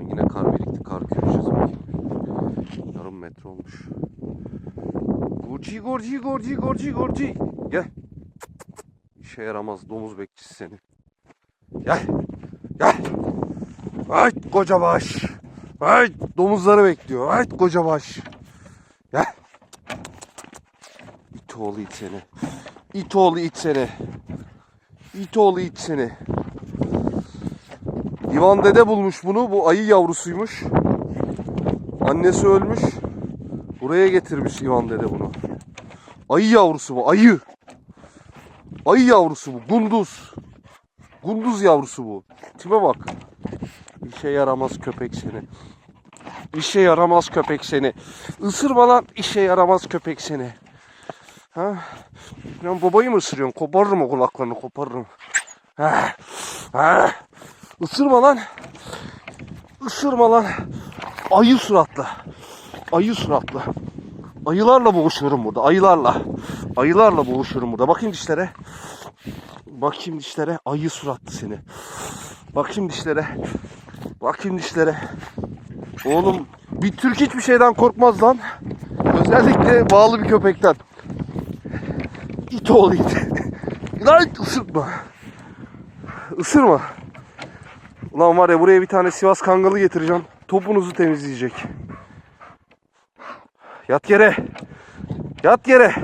yine kar birikti. Kar göreceğiz bakayım. Yarım metre olmuş. Gorci gorci gorci gorci gorci. Gel. İşe yaramaz domuz bekçisi seni. Gel. Gel. Ay koca baş. Ay domuzları bekliyor. Ay koca baş. Gel. İt oğlu it seni. İt oğlu it seni. İt oğlu it seni. Divan dede bulmuş bunu. Bu ayı yavrusuymuş. Annesi ölmüş. Buraya getirmiş İvan dede bunu. Ayı yavrusu bu. Ayı. Ayı yavrusu bu. Gunduz. Gunduz yavrusu bu. Tipe bak. İşe yaramaz köpek seni. İşe yaramaz köpek seni. Isırma lan işe yaramaz köpek seni. Ha? Ben babayı mı ısırıyorsun? Koparırım o kulaklarını koparırım. Ha? Ha? Isırma lan. Isırma lan. Ayı suratlı. Ayı suratlı. Ayılarla boğuşurum burada. Ayılarla. Ayılarla boğuşurum burada. Bakayım dişlere. Bakayım dişlere. Ayı suratlı seni. Bakayım dişlere. Bakayım dişlere. Oğlum bir Türk hiçbir şeyden korkmaz lan. Özellikle bağlı bir köpekten. İt oğlu it. Lan ısırma. Isırma. Ulan var ya buraya bir tane Sivas Kangalı getireceğim. Topunuzu temizleyecek. Yat yere. Yat yere.